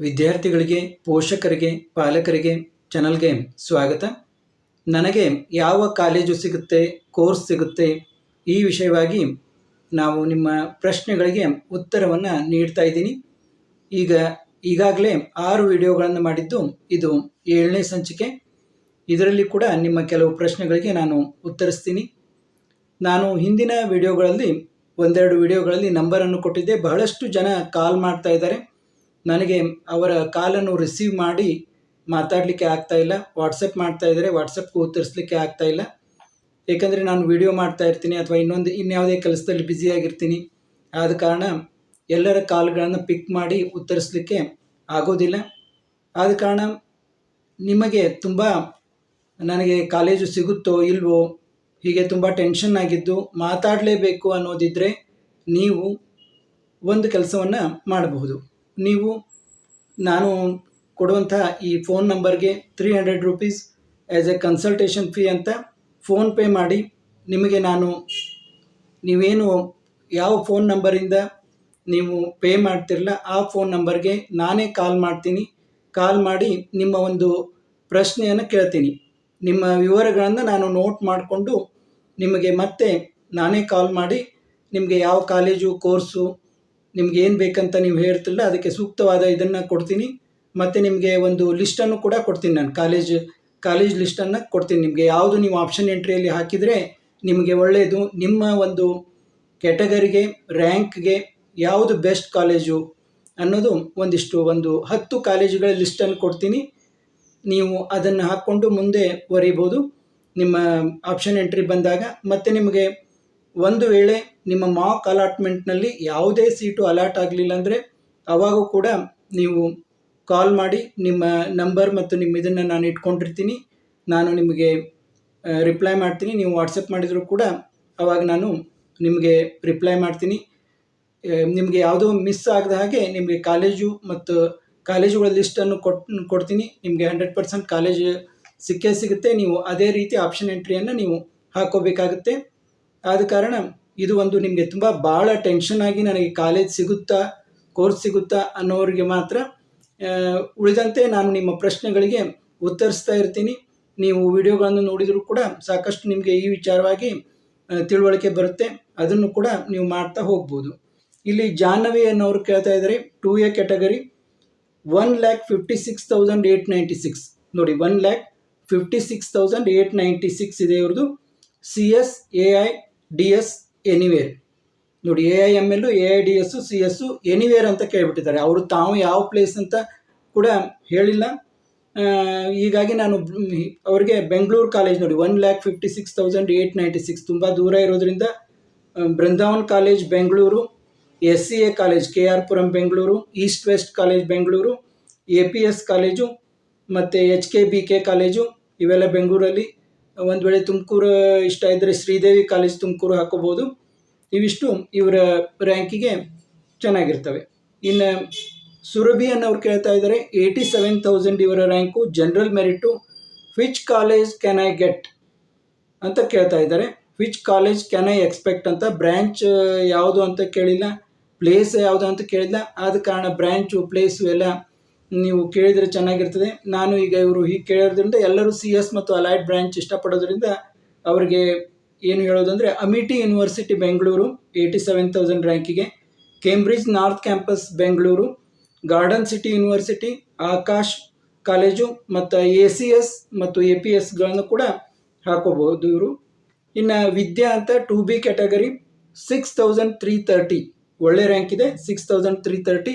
ವಿದ್ಯಾರ್ಥಿಗಳಿಗೆ, ಪೋಷಕರಿಗೆ, ಪಾಲಕರಿಗೆ ಚಾನಲ್ಗೆ ಸ್ವಾಗತ. ನನಗೆ ಯಾವ ಕಾಲೇಜು ಸಿಗುತ್ತೆ, ಕೋರ್ಸ್ ಸಿಗುತ್ತೆ, ಈ ವಿಷಯವಾಗಿ ನಾವು ನಿಮ್ಮ ಪ್ರಶ್ನೆಗಳಿಗೆ ಉತ್ತರವನ್ನು ನೀಡ್ತಾ ಇದ್ದೀನಿ. ಈಗ, ಈಗಾಗಲೇ ಆರು ವಿಡಿಯೋಗಳನ್ನು ಮಾಡಿದ್ದು ಇದು ಏಳನೇ ಸಂಚಿಕೆ. ಇದರಲ್ಲಿ ಕೂಡ ನಿಮ್ಮ ಕೆಲವು ಪ್ರಶ್ನೆಗಳಿಗೆ ನಾನು ಉತ್ತರಿಸ್ತೀನಿ. ನಾನು ಹಿಂದಿನ ವಿಡಿಯೋಗಳಲ್ಲಿ ಒಂದೆರಡು ವಿಡಿಯೋಗಳಲ್ಲಿ ನಂಬರನ್ನು ಕೊಟ್ಟಿದ್ದೆ. ಬಹಳಷ್ಟು ಜನ ಕಾಲ್ ಮಾಡ್ತಾ ಇದ್ದಾರೆ. ನನಗೆ ಅವರ ಕಾಲನ್ನು ರಿಸೀವ್ ಮಾಡಿ ಮಾತಾಡಲಿಕ್ಕೆ ಆಗ್ತಾ ಇಲ್ಲ. ವಾಟ್ಸಪ್ ಮಾಡ್ತಾ ಇದ್ದಾರೆ. ವಾಟ್ಸಪ್ಗೆ ಉತ್ತರಿಸ್ಲಿಕ್ಕೆ ಇಲ್ಲ. ಏಕೆಂದರೆ ನಾನು ವಿಡಿಯೋ ಮಾಡ್ತಾ ಇರ್ತೀನಿ ಅಥವಾ ಇನ್ನೊಂದು, ಇನ್ಯಾವುದೇ ಕೆಲಸದಲ್ಲಿ ಬ್ಯುಸಿಯಾಗಿರ್ತೀನಿ ಆದ ಕಾರಣ ಎಲ್ಲರ ಕಾಲ್ಗಳನ್ನು ಪಿಕ್ ಮಾಡಿ ಉತ್ತರಿಸಲಿಕ್ಕೆ ಆಗೋದಿಲ್ಲ. ಆದ ಕಾರಣ ನಿಮಗೆ ತುಂಬ ನನಗೆ ಕಾಲೇಜು ಸಿಗುತ್ತೋ ಇಲ್ವೋ, ಹೀಗೆ ತುಂಬ ಟೆನ್ಷನ್ ಆಗಿದ್ದು ಮಾತಾಡಲೇಬೇಕು ಅನ್ನೋದಿದ್ದರೆ ನೀವು ಒಂದು ಕೆಲಸವನ್ನು ಮಾಡಬಹುದು. ನೀವು ನಾನು ಕೊಡುವಂಥ ಈ ಫೋನ್ ನಂಬರ್ಗೆ three hundred rupees as a consultation fee ಅಂತ ಫೋನ್ಪೇ ಮಾಡಿ ನಿಮಗೆ ನಾನು ನೀವೇನು ಯಾವ ಫೋನ್ ನಂಬರಿಂದ ನೀವು ಪೇ ಮಾಡ್ತಿರಲ್ಲ ಆ ಫೋನ್ ನಂಬರ್ಗೆ ನಾನೇ ಕಾಲ್ ಮಾಡ್ತೀನಿ. ಕಾಲ್ ಮಾಡಿ ನಿಮ್ಮ ಒಂದು ಪ್ರಶ್ನೆಯನ್ನು ಕೇಳ್ತೀನಿ. ನಿಮ್ಮ ವಿವರಗಳನ್ನು ನಾನು ನೋಟ್ ಮಾಡಿಕೊಂಡು ನಿಮಗೆ ಮತ್ತೆ ನಾನೇ ಕಾಲ್ ಮಾಡಿ ನಿಮಗೆ ಯಾವ ಕಾಲೇಜು ಕೋರ್ಸು ನಿಮ್ಗೆ ಏನು ಬೇಕಂತ ನೀವು ಹೇಳ್ತಿಲ್ಲ, ಅದಕ್ಕೆ ಸೂಕ್ತವಾದ ಇದನ್ನು ಕೊಡ್ತೀನಿ. ಮತ್ತು ನಿಮಗೆ ಒಂದು ಲಿಸ್ಟನ್ನು ಕೂಡ ಕೊಡ್ತೀನಿ ನಾನು. ಕಾಲೇಜ್ ಕಾಲೇಜ್ ಲಿಸ್ಟನ್ನು ಕೊಡ್ತೀನಿ ನಿಮಗೆ. ಯಾವುದು ನೀವು ಆಪ್ಷನ್ ಎಂಟ್ರಿಯಲ್ಲಿ ಹಾಕಿದರೆ ನಿಮಗೆ ಒಳ್ಳೆಯದು ನಿಮ್ಮ ಒಂದು ಕ್ಯಾಟಗರಿಗೆ ರ್ಯಾಂಕ್ಗೆ ಯಾವುದು ಬೆಸ್ಟ್ ಕಾಲೇಜು ಅನ್ನೋದು ಒಂದಿಷ್ಟು ಒಂದು ಹತ್ತು ಕಾಲೇಜುಗಳ ಲಿಸ್ಟನ್ನು ಕೊಡ್ತೀನಿ. ನೀವು ಅದನ್ನು ಹಾಕ್ಕೊಂಡು ಮುಂದೆ ಬರೀಬೋದು ನಿಮ್ಮ ಆಪ್ಷನ್ ಎಂಟ್ರಿ ಬಂದಾಗ ಮತ್ತು ನಿಮಗೆ ಒಂದು ವೇಳೆ ನಿಮ್ಮ ಮಾಕ್ ಅಲಾಟ್ಮೆಂಟ್ನಲ್ಲಿ ಯಾವುದೇ ಸೀಟು ಅಲಾಟ್ ಆಗಲಿಲ್ಲ ಅಂದರೆ ಅವಾಗೂ ಕೂಡ ನೀವು ಕಾಲ್ ಮಾಡಿ ನಿಮ್ಮ ನಂಬರ್ ಮತ್ತು ನಿಮ್ಮ ಇದನ್ನು ನಾನು ಇಟ್ಕೊಂಡಿರ್ತೀನಿ. ನಾನು ನಿಮಗೆ ರಿಪ್ಲೈ ಮಾಡ್ತೀನಿ. ನೀವು ವಾಟ್ಸಪ್ ಮಾಡಿದರೂ ಕೂಡ ಅವಾಗ ನಾನು ನಿಮಗೆ ರಿಪ್ಲೈ ಮಾಡ್ತೀನಿ. ನಿಮಗೆ ಯಾವುದೋ ಮಿಸ್ ಆಗದ ಹಾಗೆ ನಿಮಗೆ ಕಾಲೇಜು ಮತ್ತು ಕಾಲೇಜುಗಳ ಲಿಸ್ಟನ್ನು ಕೊಟ್, ಕೊಡ್ತೀನಿ. ನಿಮಗೆ ಹಂಡ್ರೆಡ್ ಪರ್ಸೆಂಟ್ ಕಾಲೇಜ್ ಸಿಕ್ಕೇ ಸಿಗುತ್ತೆ. ನೀವು ಅದೇ ರೀತಿ ಆಪ್ಷನ್ ಎಂಟ್ರಿಯನ್ನು ನೀವು ಹಾಕೋಬೇಕಾಗುತ್ತೆ. ಆದ ಕಾರಣ ಇದು ಒಂದು ನಿಮಗೆ ತುಂಬ ಭಾಳ ಟೆನ್ಷನ್ ಆಗಿ ನನಗೆ ಕಾಲೇಜ್ ಸಿಗುತ್ತಾ ಕೋರ್ಸ್ ಸಿಗುತ್ತಾ ಅನ್ನೋರಿಗೆ ಮಾತ್ರ ಉಳಿದಂತೆ ನಾನು ನಿಮ್ಮ ಪ್ರಶ್ನೆಗಳಿಗೆ ಉತ್ತರಿಸ್ತಾ ಇರ್ತೀನಿ. ನೀವು ವಿಡಿಯೋಗಳನ್ನು ನೋಡಿದರೂ ಕೂಡ ಸಾಕಷ್ಟು ನಿಮಗೆ ಈ ವಿಚಾರವಾಗಿ ತಿಳುವಳಿಕೆ ಬರುತ್ತೆ. ಅದನ್ನು ಕೂಡ ನೀವು ಮಾಡ್ತಾ ಹೋಗ್ಬೋದು. ಇಲ್ಲಿ ಜಾಹ್ನವಿ ಅನ್ನೋರು ಕೇಳ್ತಾ ಇದ್ದಾರೆ two A category one lakh fifty six thousand eight ninety six ನೋಡಿ one lakh fifty six thousand eight ninety six ಇದೆ ಇವ್ರದ್ದು. C S A I D S anywhere ನೋಡಿ A I M L A I D S C S anywhere ಅಂತ ಕೇಳಿಬಿಟ್ಟಿದ್ದಾರೆ. ಅವರು ತಾವು ಯಾವ place ಅಂತ ಕೂಡ ಹೇಳಿಲ್ಲ. ಹೀಗಾಗಿ ನಾನು ಅವರಿಗೆ ಬೆಂಗಳೂರು ಕಾಲೇಜ್ ನೋಡಿ one lakh fifty six thousand eight ninety six ತುಂಬ ದೂರ ಇರೋದರಿಂದ Brindavan college Bengaluru S C A college K R Puram Bengaluru east west college Bengaluru A P S college ಮತ್ತು H K B K college ಇವೆಲ್ಲ ಬೆಂಗಳೂರಲ್ಲಿ ಒಂದು ವೇಳೆ ತುಮಕೂರು ಇಷ್ಟ ಇದ್ದರೆ ಶ್ರೀದೇವಿ ಕಾಲೇಜ್ ತುಮಕೂರು ಹಾಕೋಬೋದು. ಇವಿಷ್ಟು ಇವರ ರ್ಯಾಂಕಿಗೆ ಚೆನ್ನಾಗಿರ್ತವೆ. ಇನ್ನು ಸುರಭಿ ಅನ್ನೋರು ಕೇಳ್ತಾ ಇದ್ದಾರೆ ಏಯ್ಟಿ ಸೆವೆನ್ ತೌಸಂಡ್ ಇವರ rank general merit which college can I get ಅಂತ ಕೇಳ್ತಾ ಇದ್ದಾರೆ. Which college can I expect ಅಂತ ಬ್ರ್ಯಾಂಚ್ ಯಾವುದು ಅಂತ ಕೇಳಿಲ್ಲ ಪ್ಲೇಸ್ ಯಾವುದು ಅಂತ ಕೇಳಿಲ್ಲ. ಆದ ಕಾರಣ ಬ್ರ್ಯಾಂಚು ಪ್ಲೇಸು ಎಲ್ಲ ನೀವು ಕೇಳಿದರೆ ಚೆನ್ನಾಗಿರ್ತದೆ. ನಾನು ಈಗ ಇವರು ಹೀಗೆ ಕೇಳೋದ್ರಿಂದ ಎಲ್ಲರೂ ಸಿ ಎಸ್ ಮತ್ತು ಅಲೈಡ್ ಬ್ರ್ಯಾಂಚ್ ಇಷ್ಟಪಡೋದ್ರಿಂದ ಅವರಿಗೆ ಏನು ಹೇಳೋದಂದರೆ Amity university Bengaluru eighty seven thousand ರ್ಯಾಂಕಿಗೆ Cambridge north campus Bengaluru garden city university Akash college ಮತ್ತು ಎ ಸಿ ಎಸ್ ಮತ್ತು ಎ ಪಿ ಎಸ್ಗಳನ್ನು ಕೂಡ ಹಾಕೋಬಹುದು ಇವರು. ಇನ್ನು ವಿದ್ಯಾ ಅಂತ two B category six thousand three thirty ಒಳ್ಳೆ ರ್ಯಾಂಕ್ ಇದೆ. Six thousand three thirty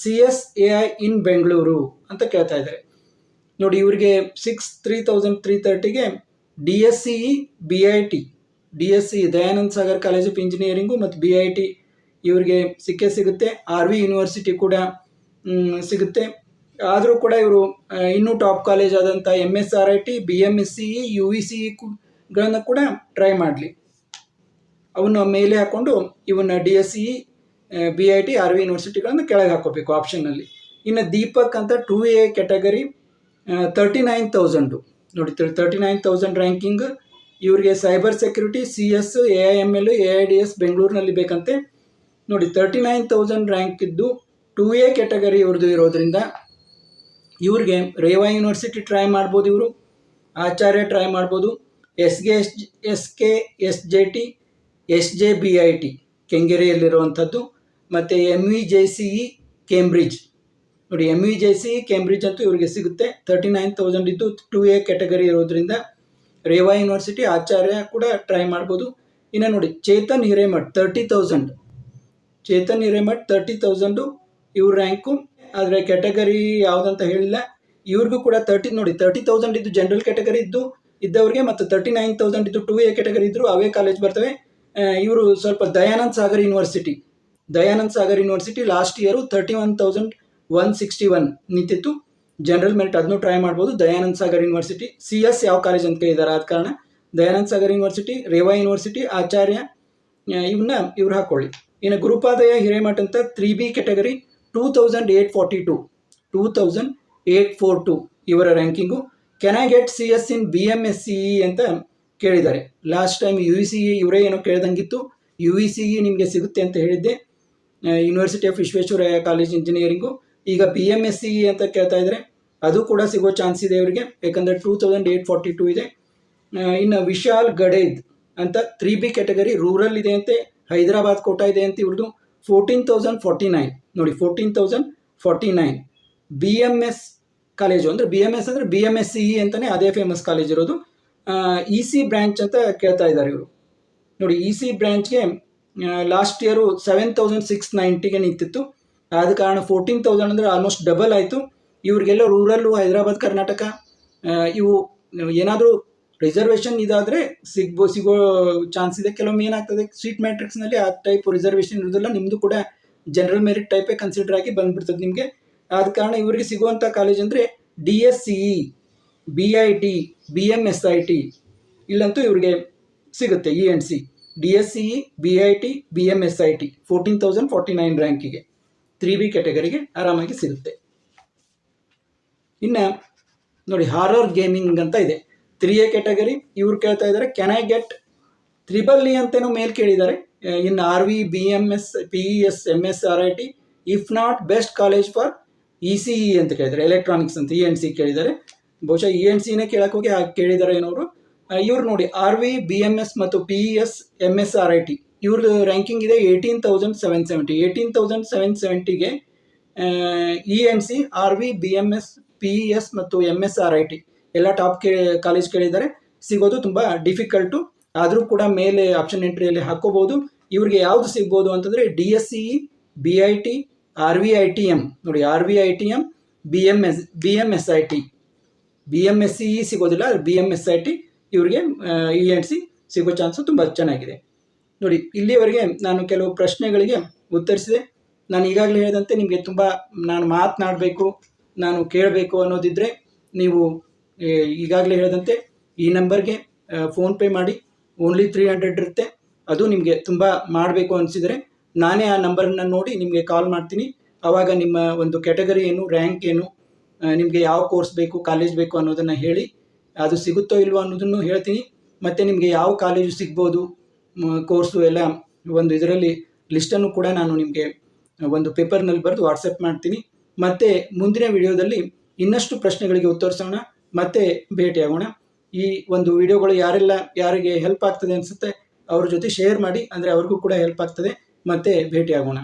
C S A I in Bengaluru ಅಂತ ಕೇಳ್ತಾ ಇದ್ದಾರೆ. ನೋಡಿ, ಇವರಿಗೆ ಸಿಕ್ಸ್ ತ್ರೀ ತೌಸಂಡ್ ತ್ರೀ ತರ್ಟಿಗೆ D S C E B I T D S C Dayananda Sagar college of engineering ಮತ್ತು B I T ಇವರಿಗೆ ಸಿಕ್ಕೇ ಸಿಗುತ್ತೆ. ಆರ್ ವಿ ಯೂನಿವರ್ಸಿಟಿ ಕೂಡ ಸಿಗುತ್ತೆ. ಆದರೂ ಕೂಡ ಇವರು ಇನ್ನೂ ಟಾಪ್ ಕಾಲೇಜ್ ಆದಂಥ M S R I T B M S C E U V C ಇಗಳನ್ನು ಕೂಡ ಟ್ರೈ ಮಾಡಲಿ. ಅವನ್ನ ಮೇಲೆ ಹಾಕ್ಕೊಂಡು ಇವನ್ನ D S C B I T R V ಯೂನಿವರ್ಸಿಟಿಗಳನ್ನು ಕೆಳಗೆ ಹಾಕೋಬೇಕು ಆಪ್ಷನ್ನಲ್ಲಿ ಇನ್ನು ದೀಪಕ್ ಅಂತ two A category thirty nine thousand ನೋಡಿ ತರ್ಟಿ ನೈನ್ ತೌಸಂಡ್ ರ್ಯಾಂಕಿಂಗ್ ಇವರಿಗೆ cyber security C S A I M L A I D S ಬೆಂಗಳೂರಿನಲ್ಲಿ ಬೇಕಂತೆ. ನೋಡಿ ತರ್ಟಿ ನೈನ್ ತೌಸಂಡ್ ರ್ಯಾಂಕ್ ಇದ್ದು ಟೂ ಎ ಕ್ಯಾಟಗರಿ ಇವ್ರದ್ದು ಇರೋದ್ರಿಂದ ಇವ್ರಿಗೆ ರೇವಾ ಯೂನಿವರ್ಸಿಟಿ ಟ್ರೈ ಮಾಡ್ಬೋದು ಇವರು. ಆಚಾರ್ಯ ಟ್ರೈ ಮಾಡ್ಬೋದು. ಎಸ್ಗೆ S S K S J T S J B I T ಕೆಂಗೇರಿಯಲ್ಲಿರುವಂಥದ್ದು. ಮತ್ತು M V J C E Cambridge ನೋಡಿ M V J C E Cambridge ಅಂತೂ ಇವರಿಗೆ ಸಿಗುತ್ತೆ. ತರ್ಟಿ ನೈನ್ ತೌಸಂಡ್ ಇದ್ದು ಟು ಎ ಕ್ಯಾಟಗರಿ ಇರೋದ್ರಿಂದ ರೇವಾ ಯೂನಿವರ್ಸಿಟಿ ಆಚಾರ್ಯ ಕೂಡ ಟ್ರೈ ಮಾಡ್ಬೋದು. ಇನ್ನು ನೋಡಿ, Chetan Hiremath thirty thousand Chetan Hiremath thirty thousand ಇವ್ರ ರ್ಯಾಂಕು ಆದರೆ ಕ್ಯಾಟಗರಿ ಯಾವುದಂತ ಹೇಳಿಲ್ಲ. ಇವ್ರಿಗೂ ಕೂಡ ತರ್ಟಿ ನೋಡಿ ತರ್ಟಿ ತೌಸಂಡ್ ಇದ್ದು ಜನರಲ್ ಕ್ಯಾಟಗರಿ ಇದ್ದು ಇದ್ದವ್ರಿಗೆ ಮತ್ತು ತರ್ಟಿ ನೈನ್ ತೌಸಂಡ್ ಇದ್ದು ಟು ಎ ಕ್ಯಾಟಗರಿ ಇದ್ದರು ಅವೇ ಕಾಲೇಜ್ ಬರ್ತವೆ. ಇವರು ಸ್ವಲ್ಪ Dayanand Sagar university Dayanand Sagar university last year thirty one thousand one sixty one ನಿಂತಿತ್ತು. ಜನರಲ್ ಮೆರಿಟ್ ಅದನ್ನು ಟ್ರೈ ಮಾಡ್ಬೋದು. Dayananda Sagar university C S ಯಾವ ಕಾಲೇಜ್ ಅಂತ ಕೇಳಿದ್ದಾರೆ ಆದ ಕಾರಣ ದಯಾನಂದ ಸಾಗರ್ ಯೂನಿವರ್ಸಿಟಿ ರೇವಾ ಯೂನಿವರ್ಸಿಟಿ ಆಚಾರ್ಯ ಇವನ್ನ ಇವ್ರು ಹಾಕೊಳ್ಳಿ. ಇನ್ನು ಗುರುಪಾದಯ ಹಿರೇಮಠ ಅಂತ three B category two thousand eight forty two two thousand eight four two ಇವರ ranking can I get C S in B M S C E ಅಂತ ಕೇಳಿದ್ದಾರೆ last time U E C E ಇವರೇ ಏನೋ ಕೇಳ್ದಂಗಿತ್ತು. U E C E ನಿಮಗೆ ಸಿಗುತ್ತೆ ಅಂತ ಹೇಳಿದ್ದೆ. University of Visvesvaraya college engineering ಈಗ ಬಿ ಎಂ ಎಸ್ ಸಿ ಅಂತ ಕೇಳ್ತಾ ಇದ್ದಾರೆ ಅದು ಕೂಡ ಸಿಗೋ ಚಾನ್ಸ್ ಇದೆ ಇವರಿಗೆ. ಯಾಕಂದರೆ two thousand eight forty two ಇದೆ ಇನ್ನು ವಿಶಾಲ್ ಗಡೇದ್ ಅಂತ ತ್ರೀ ಬಿ ಕ್ಯಾಟಗರಿ ರೂರಲ್ ಇದೆ ಅಂತೆ, ಹೈದರಾಬಾದ್ ಕೋಟಾ ಇದೆ ಅಂತ ಇವ್ರದ್ದು ಫೋರ್ಟೀನ್ ತೌಸಂಡ್ ಫಾರ್ಟಿ ನೈನ್ ನೋಡಿ fourteen thousand forty nine B M S college ಅಂದರೆ ಬಿ ಎಂ ಎಸ್ ಅಂದರೆ B M S C E ಅಂತಲೇ ಅದೇ ಫೇಮಸ್ ಕಾಲೇಜ್ ಇರೋದು. ಇ ಸಿ ಬ್ರ್ಯಾಂಚ್ ಅಂತ ಕೇಳ್ತಾ ಇದ್ದಾರೆ ಇವರು. ನೋಡಿ E C ಬ್ರ್ಯಾಂಚ್ಗೆ last year seven thousand six ನೈಂಟಿಗೆ ನಿಂತಿತ್ತು. ಆದ ಕಾರಣ ಫೋರ್ಟೀನ್ ತೌಸಂಡ್ ಅಂದರೆ ಆಲ್ಮೋಸ್ಟ್ ಡಬಲ್ ಆಯಿತು. ಇವರಿಗೆಲ್ಲ ರೂರಲ್ಲು ಹೈದರಾಬಾದ್, ಕರ್ನಾಟಕ ಇವು ಏನಾದರೂ ರಿಸರ್ವೇಷನ್ ಇದಾದರೆ ಸಿಗ್ಬೋ, ಸಿಗೋ ಚಾನ್ಸ್ ಇದೆ. ಕೆಲವೊಮ್ಮೆ ಏನಾಗ್ತದೆ ಸ್ವೀಟ್ ಮ್ಯಾಟ್ರಿಕ್ಸ್ನಲ್ಲಿ ಆ ಟೈಪ್ ರಿಸರ್ವೇಷನ್ ಇರೋದಿಲ್ಲ ನಿಮ್ಮದು ಕೂಡ ಜನರಲ್ ಮೆರಿಟ್ ಟೈಪೇ ಕನ್ಸಿಡರ್ ಆಗಿ ಬಂದುಬಿಡ್ತದೆ ನಿಮಗೆ. ಆದ ಕಾರಣ ಇವರಿಗೆ ಸಿಗುವಂಥ ಕಾಲೇಜ್ ಅಂದರೆ D S C E B I T B M S I T ಇಲ್ಲಂತೂ ಇವ್ರಿಗೆ ಸಿಗುತ್ತೆ E N C D S C E B I T B M S I T fourteen thousand forty nine ರ್ಯಾಂಕಿಗೆ three B ಕ್ಯಾಟಗರಿಗೆ ಆರಾಮಾಗಿ ಸಿಗುತ್ತೆ. ಇನ್ನು ನೋಡಿ horror gaming ಅಂತ ಇದೆ. Three A category ಇವ್ರು ಕೇಳ್ತಾ ಇದ್ದಾರೆ can I get triple E ಅಂತೇನು ಮೇಲ್ ಕೇಳಿದ್ದಾರೆ. In R V B M S P E S M S R I T if not best college for E C E ಅಂತ ಕೇಳಿದ್ದಾರೆ. Electronics ಅಂತ E N C ಕೇಳಿದ್ದಾರೆ. ಬಹುಶಃ E N ಸಿನೇ ಕೇಳಕ್ಕೆ ಹೋಗಿ ಹಾಗೆ ಕೇಳಿದ್ದಾರೆ ಏನವರು ಇವ್ರು ನೋಡಿ R V B M S ಮತ್ತು P E S M S R I T ಇವ್ರದ್ದು ರ್ಯಾಂಕಿಂಗ್ ಇದೆ eighteen thousand seven seventy eighteen thousand seven ಸೆವೆಂಟಿಗೆ E M C R V B M S P E S ಮತ್ತು M S R I T ಎಲ್ಲ top ಕೇ college ಕೇಳಿದ್ದಾರೆ. ಸಿಗೋದು ತುಂಬ difficult ಆದರೂ ಕೂಡ ಮೇಲೆ ಆಪ್ಷನ್ ಎಂಟ್ರಿಯಲ್ಲಿ ಹಾಕೋಬೋದು ಇವ್ರಿಗೆ ಯಾವುದು ಸಿಗ್ಬೋದು ಅಂತಂದರೆ D S C E B I T R V I T M ನೋಡಿ R V I T M B M S B M S I T B M S C E ಸಿಗೋದಿಲ್ಲ B M S I T ಇವರಿಗೆ E N C ಸಿಗೋ chance ತುಂಬ ಚೆನ್ನಾಗಿದೆ. ನೋಡಿ ಇಲ್ಲಿವರೆಗೆ ನಾನು ಕೆಲವು ಪ್ರಶ್ನೆಗಳಿಗೆ ಉತ್ತರಿಸಿದೆ. ನಾನು ಈಗಾಗಲೇ ಹೇಳಿದಂತೆ ನಿಮಗೆ ತುಂಬ ನಾನು ಮಾತನಾಡಬೇಕು, ನಾನು ಕೇಳಬೇಕು ಅನ್ನೋದಿದ್ದರೆ ನೀವು ಈಗಾಗಲೇ ಹೇಳಿದಂತೆ ಈ ನಂಬರ್ಗೆ ಫೋನ್ಪೇ ಮಾಡಿ ಓನ್ಲಿ ತ್ರೀ ಹಂಡ್ರೆಡ್ ಇರುತ್ತೆ. ಅದು ನಿಮಗೆ ತುಂಬ ಮಾಡಬೇಕು ಅನಿಸಿದರೆ ನಾನೇ ಆ ನಂಬರನ್ನು ನೋಡಿ ನಿಮಗೆ ಕಾಲ್ ಮಾಡ್ತೀನಿ. ಆವಾಗ ನಿಮ್ಮ ಒಂದು ಕ್ಯಾಟಗರಿ ಏನು ರ್ಯಾಂಕ್ ಏನು ನಿಮಗೆ ಯಾವ ಕೋರ್ಸ್ ಬೇಕು ಕಾಲೇಜ್ ಬೇಕು ಅನ್ನೋದನ್ನು ಹೇಳಿ ಅದು ಸಿಗುತ್ತೋ ಇಲ್ವೋ ಅನ್ನೋದನ್ನು ಹೇಳ್ತೀನಿ. ಮತ್ತು ನಿಮಗೆ ಯಾವ ಕಾಲೇಜು ಸಿಗ್ಬೋದು ಕೋರ್ಸು ಎಲ್ಲ ಒಂದು ಇದರಲ್ಲಿ ಲಿಸ್ಟನ್ನು ಕೂಡ ನಾನು ನಿಮಗೆ ಒಂದು ಪೇಪರ್ನಲ್ಲಿ ಬರೆದು ವಾಟ್ಸಪ್ ಮಾಡ್ತೀನಿ. ಮತ್ತು ಮುಂದಿನ ವಿಡಿಯೋದಲ್ಲಿ ಇನ್ನಷ್ಟು ಪ್ರಶ್ನೆಗಳಿಗೆ ಉತ್ತರಿಸೋಣ. ಮತ್ತೆ ಭೇಟಿಯಾಗೋಣ. ಈ ಒಂದು ವಿಡಿಯೋಗಳು ಯಾರೆಲ್ಲ, ಯಾರಿಗೆ ಹೆಲ್ಪ್ ಆಗ್ತದೆ ಅನಿಸುತ್ತೆ, ಅವ್ರ ಜೊತೆ ಶೇರ್ ಮಾಡಿ, ಅಂದರೆ ಅವ್ರಿಗೂ ಕೂಡ ಹೆಲ್ಪ್ ಆಗ್ತದೆ. ಮತ್ತೆ ಭೇಟಿಯಾಗೋಣ.